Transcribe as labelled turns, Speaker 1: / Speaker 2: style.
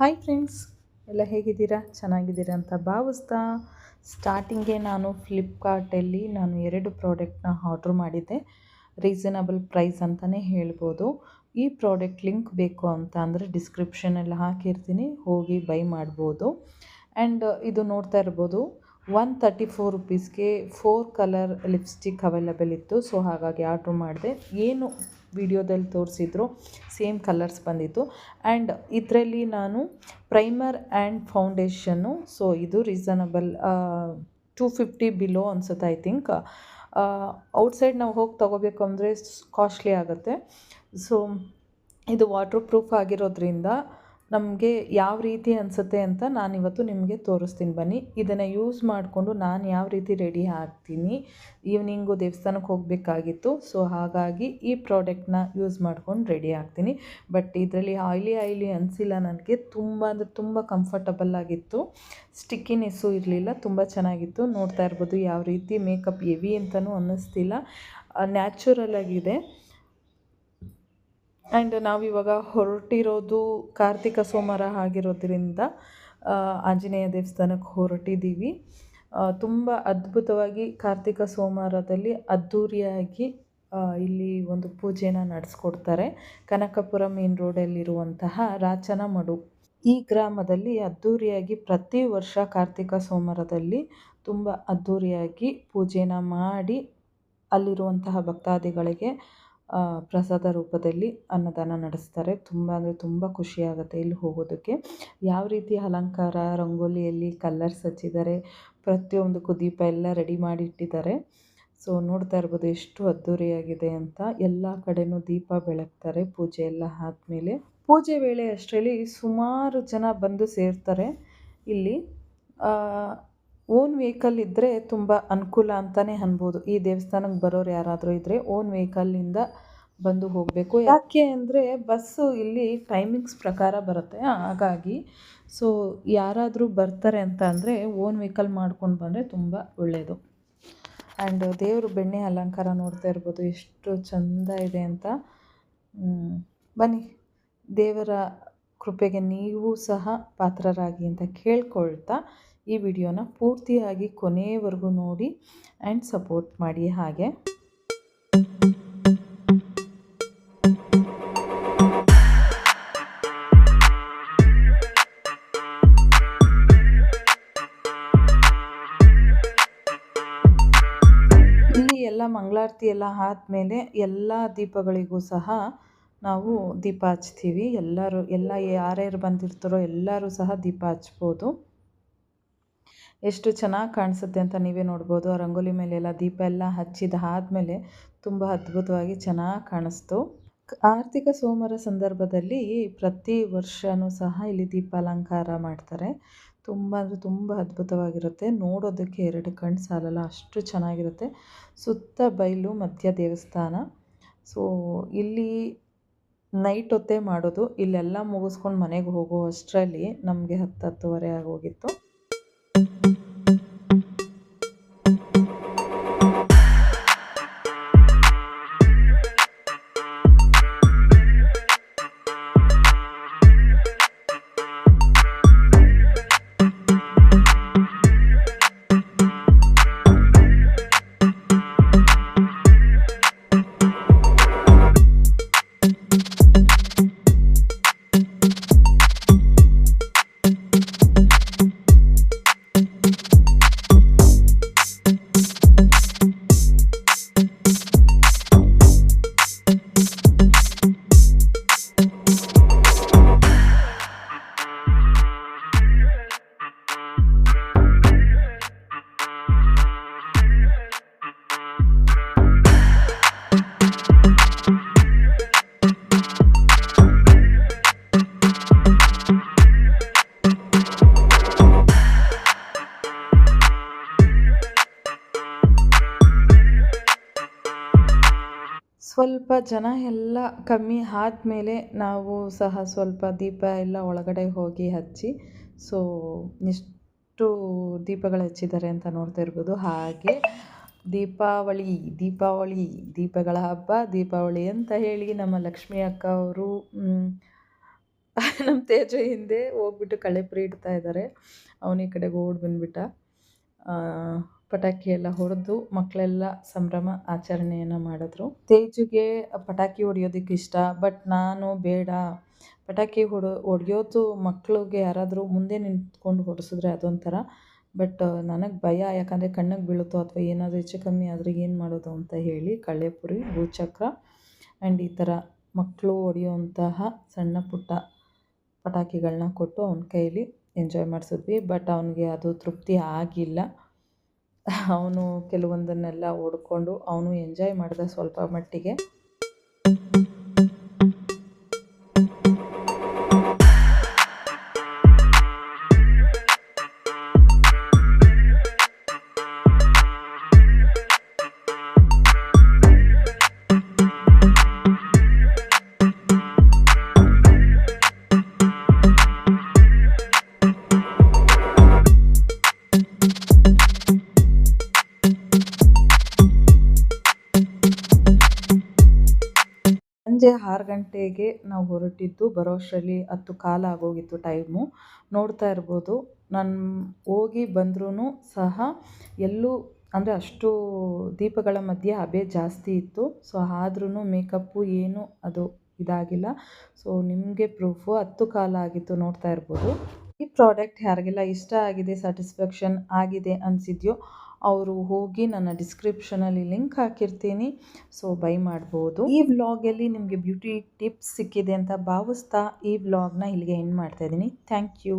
Speaker 1: Hi friends ಎಲ್ಲ ಹೇಗಿದ್ದೀರಾ? ಚೆನ್ನಾಗಿದ್ದೀರಾ ಅಂತ ಭಾವಿಸ್ತಾ ಸ್ಟಾರ್ಟಿಂಗೆ ನಾನು ಫ್ಲಿಪ್ಕಾರ್ಟಲ್ಲಿ ನಾನು ಎರಡು ಪ್ರಾಡಕ್ಟ್ನ ಆರ್ಡ್ರ್ ಮಾಡಿದ್ದೆ. ರೀಸನಬಲ್ ಪ್ರೈಸ್ ಅಂತಲೇ ಹೇಳ್ಬೋದು. ಈ ಪ್ರಾಡಕ್ಟ್ ಲಿಂಕ್ ಬೇಕು ಅಂತ ಅಂದರೆ ಡಿಸ್ಕ್ರಿಪ್ಷನಲ್ಲಿ ಹಾಕಿರ್ತೀನಿ. ಹೋಗಿ ಬೈ ಮಾಡ್ಬೋದು. ಆ್ಯಂಡ್ ಇದು ನೋಡ್ತಾ ಇರ್ಬೋದು. ಒನ್ ತರ್ಟಿ ಫೋರ್ ರುಪೀಸ್ಗೆ ಫೋರ್ ಕಲರ್ ಲಿಪ್ಸ್ಟಿಕ್ ಅವೈಲಬಲ್ ಇತ್ತು. ಸೊ ಹಾಗಾಗಿ ಆರ್ಡ್ರ್ ಮಾಡಿದೆ. ಏನು ವಿಡಿಯೋದಲ್ಲಿ ತೋರಿಸಿದ್ರು, ಸೇಮ್ ಕಲರ್ಸ್ ಬಂದಿತ್ತು. ಆ್ಯಂಡ್ ಇದರಲ್ಲಿ ನಾನು ಪ್ರೈಮರ್ ಆ್ಯಂಡ್ ಫೌಂಡೇಶನ್ನು ಸೊ ಇದು ರೀಸನಬಲ್ ಟೂ ಫಿಫ್ಟಿ ಬಿಲೋ ಅನ್ಸುತ್ತೆ ಐ ಥಿಂಕ್ ಔಟ್ಸೈಡ್ ನಾವು ಹೋಗಿ ತೊಗೋಬೇಕು ಅಂದರೆ ಕಾಸ್ಟ್ಲಿ ಆಗುತ್ತೆ. ಸೊ ಇದು ವಾಟ್ರ್ ಪ್ರೂಫ್ ಆಗಿರೋದ್ರಿಂದ ನಮಗೆ ಯಾವ ರೀತಿ ಅನಿಸುತ್ತೆ ಅಂತ ನಾನಿವತ್ತು ನಿಮಗೆ ತೋರಿಸ್ತೀನಿ. ಬನ್ನಿ, ಇದನ್ನು ಯೂಸ್ ಮಾಡಿಕೊಂಡು ನಾನು ಯಾವ ರೀತಿ ರೆಡಿ ಆಗ್ತೀನಿ. ಈವ್ನಿಂಗು ದೇವಸ್ಥಾನಕ್ಕೆ ಹೋಗಬೇಕಾಗಿತ್ತು. ಸೊ ಹಾಗಾಗಿ ಈ ಪ್ರಾಡಕ್ಟ್ನ ಯೂಸ್ ಮಾಡ್ಕೊಂಡು ರೆಡಿ ಆಗ್ತೀನಿ. ಬಟ್ ಇದರಲ್ಲಿ ಆಯ್ಲಿ ಆಯ್ಲಿ ಅನಿಸಿಲ್ಲ ನನಗೆ. ತುಂಬ ಅಂದರೆ ತುಂಬ ಕಂಫರ್ಟಬಲ್ ಆಗಿತ್ತು. ಸ್ಟಿಕ್ಕಿನೆಸ್ಸು ಇರಲಿಲ್ಲ. ತುಂಬ ಚೆನ್ನಾಗಿತ್ತು. ನೋಡ್ತಾ ಇರ್ಬೋದು ಯಾವ ರೀತಿ ಮೇಕಪ್ ಹೆವಿ ಅಂತಲೂ ಅನ್ನಿಸ್ತಿಲ್ಲ. ನ್ಯಾಚುರಲ್ ಆಗಿದೆ. ಆ್ಯಂಡ್ ನಾವಿವಾಗ ಹೊರಟಿರೋದು ಕಾರ್ತಿಕ ಸೋಮವಾರ ಆಗಿರೋದ್ರಿಂದ ಆಂಜನೇಯ ದೇವಸ್ಥಾನಕ್ಕೆ ಹೊರಟಿದ್ದೀವಿ. ತುಂಬ ಅದ್ಭುತವಾಗಿ ಕಾರ್ತಿಕ ಸೋಮವಾರದಲ್ಲಿ ಅದ್ಧೂರಿಯಾಗಿ ಇಲ್ಲಿ ಒಂದು ಪೂಜೆನ ನಡೆಸ್ಕೊಡ್ತಾರೆ. ಕನಕಪುರ ಮೇನ್ ರೋಡಲ್ಲಿರುವಂತಹ ರಾಚನಮಡು ಈ ಗ್ರಾಮದಲ್ಲಿ ಅದ್ಧೂರಿಯಾಗಿ ಪ್ರತಿ ವರ್ಷ ಕಾರ್ತಿಕ ಸೋಮವಾರದಲ್ಲಿ ತುಂಬ ಅದ್ಧೂರಿಯಾಗಿ ಪೂಜೆನ ಮಾಡಿ ಅಲ್ಲಿರುವಂತಹ ಭಕ್ತಾದಿಗಳಿಗೆ ಪ್ರಸಾದ ರೂಪದಲ್ಲಿ ಅನ್ನದಾನ ನಡೆಸ್ತಾರೆ. ತುಂಬ ಅಂದರೆ ತುಂಬ ಖುಷಿಯಾಗುತ್ತೆ ಇಲ್ಲಿ ಹೋಗೋದಕ್ಕೆ. ಯಾವ ರೀತಿ ಅಲಂಕಾರ, ರಂಗೋಲಿಯಲ್ಲಿ ಕಲರ್ಸ್ ಹಚ್ಚಿದ್ದಾರೆ ಪ್ರತಿಯೊಂದಕ್ಕೂ ದೀಪ ಎಲ್ಲ ರೆಡಿ ಮಾಡಿ ಇಟ್ಟಿದ್ದಾರೆ ಸೊ ನೋಡ್ತಾ ಇರ್ಬೋದು ಎಷ್ಟು ಅದ್ಧೂರಿಯಾಗಿದೆ ಅಂತ. ಎಲ್ಲ ಕಡೆನೂ ದೀಪ ಬೆಳಗ್ತಾರೆ ಪೂಜೆ ಎಲ್ಲ ಆದಮೇಲೆ. ಪೂಜೆ ವೇಳೆ ಅಷ್ಟರಲ್ಲಿ ಸುಮಾರು ಜನ ಬಂದು ಸೇರ್ತಾರೆ. ಇಲ್ಲಿ ಓನ್ ವೆಹಿಕಲ್ ಇದ್ದರೆ ತುಂಬ ಅನುಕೂಲ ಅಂತಲೇ ಅನ್ಬೋದು. ಈ ದೇವಸ್ಥಾನಕ್ಕೆ ಬರೋರು ಯಾರಾದರೂ ಇದ್ದರೆ ಓನ್ ವೆಹಿಕಲ್ನಿಂದ ಬಂದು ಹೋಗಬೇಕು. ಯಾಕೆ ಅಂದರೆ ಬಸ್ಸು ಇಲ್ಲಿ ಟೈಮಿಂಗ್ಸ್ ಪ್ರಕಾರ ಬರುತ್ತೆ. ಹಾಗಾಗಿ ಸೊ ಯಾರಾದರೂ ಬರ್ತಾರೆ ಅಂತ ಅಂದರೆ ಓನ್ ವೆಹಿಕಲ್ ಮಾಡ್ಕೊಂಡು ಬಂದರೆ ತುಂಬ ಒಳ್ಳೆಯದು ಆ್ಯಂಡ್ ದೇವರು ಬೆಣ್ಣೆ ಅಲಂಕಾರ ನೋಡ್ತಾ ಇರ್ಬೋದು. ಎಷ್ಟು ಚಂದ ಇದೆ ಅಂತ. ಬನ್ನಿ. ದೇವರ ಕೃಪೆಗೆ ನೀವು ಸಹ ಪಾತ್ರರಾಗಿ ಅಂತ ಕೇಳ್ಕೊಳ್ತಾ ಈ ವಿಡಿಯೋನ ಪೂರ್ತಿಯಾಗಿ ಕೊನೆಯವರೆಗೂ ನೋಡಿ ಆ್ಯಂಡ್ ಸಪೋರ್ಟ್ ಮಾಡಿ ಹಾಗೆ. ಮಂಗಳಾರತಿ ಎಲ್ಲ ಆದಮೇಲೆ ಎಲ್ಲ ದೀಪಗಳಿಗೂ ಸಹ ನಾವು ದೀಪ ಹಚ್ತೀವಿ. ಎಲ್ಲರೂ, ಎಲ್ಲ ಯಾರ್ಯಾರು ಬಂದಿರ್ತಾರೋ ಎಲ್ಲರೂ ಸಹ ದೀಪ ಹಚ್ಬೋದು. ಎಷ್ಟು ಚೆನ್ನಾಗಿ ಕಾಣಿಸುತ್ತೆ ಅಂತ ನೀವೇ ನೋಡ್ಬೋದು. ಆ ರಂಗೋಲಿ ಮೇಲೆ ಎಲ್ಲ ದೀಪ ಎಲ್ಲ ಹಚ್ಚಿದ ಆದಮೇಲೆ ತುಂಬ ಅದ್ಭುತವಾಗಿ ಚೆನ್ನಾಗಿ ಕಾಣಿಸ್ತು. ಆರ್ಥಿಕ ಸೋಮವಾರ ಸಂದರ್ಭದಲ್ಲಿ ಪ್ರತಿ ವರ್ಷವೂ ಸಹ ಇಲ್ಲಿ ದೀಪ ಅಲಂಕಾರ ಮಾಡ್ತಾರೆ. ತುಂಬ ಅಂದರೆ ತುಂಬ ಅದ್ಭುತವಾಗಿರುತ್ತೆ. ನೋಡೋದಕ್ಕೆ ಎರಡು ಕಣ್ಣು ಸಾಲಲ್ಲ, ಅಷ್ಟು ಚೆನ್ನಾಗಿರುತ್ತೆ. ಸುತ್ತ ಬಯಲು ಮಧ್ಯ ದೇವಸ್ಥಾನ. ಸೊ, ಇಲ್ಲಿ ನೈಟ್ ಹೊತ್ತೇ ಮಾಡೋದು ಇಲ್ಲೆಲ್ಲ ಮುಗಿಸ್ಕೊಂಡು ಮನೆಗೆ ಹೋಗೋ ಅಷ್ಟರಲ್ಲಿ ನಮಗೆ ಹತ್ತು ಹತ್ತುವರೆ ಆಗೋಗಿತ್ತು. ಸ್ವಲ್ಪ ಜನ ಎಲ್ಲ ಕಮ್ಮಿ ಆದಮೇಲೆ ನಾವು ಸಹ ಸ್ವಲ್ಪ ದೀಪ ಎಲ್ಲ ಒಳಗಡೆ ಹೋಗಿ ಹಚ್ಚಿ ಸೊ ಎಷ್ಟು ದೀಪಗಳು ಹಚ್ಚಿದ್ದಾರೆ ಅಂತ ನೋಡ್ತಾ ಇರ್ಬೋದು. ಹಾಗೆ ದೀಪಾವಳಿ ದೀಪಾವಳಿ, ದೀಪಗಳ ಹಬ್ಬ, ದೀಪಾವಳಿ ಅಂತ ಹೇಳಿ ನಮ್ಮ ಲಕ್ಷ್ಮಿ ಅಕ್ಕ ಅವರು ನಮ್ಮ ತೇಜ ಹಿಂದೆ ಹೋಗ್ಬಿಟ್ಟು ಕಳೆಪುರಿ ಇಡ್ತಾ ಇದ್ದಾರೆ. ಅವನ ಈ ಕಡೆಗೆ ಓಡಿ ಬಂದ್ಬಿಟ್ಟ. ಪಟಾಕಿ ಎಲ್ಲ ಹೊಡೆದು ಮಕ್ಕಳೆಲ್ಲ ಸಂಭ್ರಮ ಆಚರಣೆಯನ್ನು ಮಾಡಿದ್ರು. ತೇಜುಗೆ ಪಟಾಕಿ ಹೊಡೆಯೋದಕ್ಕೆ ಇಷ್ಟ, ಬಟ್ ನಾನು ಬೇಡ. ಪಟಾಕಿ ಹೊಡೋ, ಹೊಡೆಯೋದು ಮಕ್ಕಳಿಗೆ ಯಾರಾದರೂ ಮುಂದೆ ನಿಂತ್ಕೊಂಡು ಹೊಡೆಸಿದ್ರೆ ಅದೊಂಥರ, ಬಟ್ ನನಗೆ ಭಯ. ಯಾಕಂದರೆ ಕಣ್ಣಿಗೆ ಬೀಳುತ್ತೋ ಅಥವಾ ಏನಾದರೂ ಹೆಚ್ಚು ಕಮ್ಮಿ ಆದರೆ ಏನು ಮಾಡೋದು ಅಂತ ಹೇಳಿ ಕಳೆಪುರಿ ಭೂಚಕ್ರ ಆ್ಯಂಡ್ ಈ ಥರ ಮಕ್ಕಳು ಹೊಡೆಯುವಂತಹ ಸಣ್ಣ ಪುಟ್ಟ ಪಟಾಕಿಗಳನ್ನ ಕೊಟ್ಟು ಅವನ ಕೈಯಲ್ಲಿ ಎಂಜಾಯ್ ಮಾಡಿಸಿದ್ವಿ. ಬಟ್ ಅವನಿಗೆ ಅದು ತೃಪ್ತಿ ಆಗಿಲ್ಲ. ಅವನು ಕೆಲವೊಂದನ್ನೆಲ್ಲ ಓಡಿಕೊಂಡು ಅವನು ಎಂಜಾಯ್ ಮಾಡಿದ ಸ್ವಲ್ಪ ಮಟ್ಟಿಗೆ. ಸಂಜೆ ಆರು ಗಂಟೆಗೆ ನಾವು ಹೊರಟಿದ್ದು ಬರೋಷ್ಟರಲ್ಲಿ ಹತ್ತು ಕಾಲ ಆಗೋಗಿತ್ತು ಟೈಮು ನೋಡ್ತಾ ಇರ್ಬೋದು. ನಾನು ಹೋಗಿ ಬಂದ್ರೂ ಸಹ ಎಲ್ಲೂ ಅಂದರೆ ಅಷ್ಟು ದೀಪಗಳ ಮಧ್ಯೆ ಹಬೆ ಜಾಸ್ತಿ ಇತ್ತು. ಸೊ ಆದ್ರೂ ಮೇಕಪ್ಪು ಏನು ಅದು ಇದಾಗಿಲ್ಲ. ಸೊ ನಿಮಗೆ ಪ್ರೂಫು ಹತ್ತು ಕಾಲ ಆಗಿತ್ತು ನೋಡ್ತಾ ಇರ್ಬೋದು. ಈ ಪ್ರಾಡಕ್ಟ್ ಯಾರಿಗೆಲ್ಲ ಇಷ್ಟ ಆಗಿದೆ, ಸ್ಯಾಟಿಸ್ಫ್ಯಾಕ್ಷನ್ ಆಗಿದೆ ಅನಿಸಿದ್ಯೋ ಅವರು ಹೋಗಿ ನನ್ನ ಡಿಸ್ಕ್ರಿಪ್ಷನಲ್ಲಿ ಲಿಂಕ್ ಹಾಕಿರ್ತೀನಿ. ಸೊ ಬೈ ಮಾಡ್ಬೋದು. ಈ ವ್ಲಾಗಲ್ಲಿ ನಿಮಗೆ ಬ್ಯೂಟಿ ಟಿಪ್ಸ್ ಸಿಕ್ಕಿದೆ ಅಂತ ಭಾವಿಸ್ತಾ ಈ ವ್ಲಾಗ್ನ ಇಲ್ಲಿಗೆ ಎಂಡ್ ಮಾಡ್ತಾ ಇದ್ದೀನಿ. Thank you.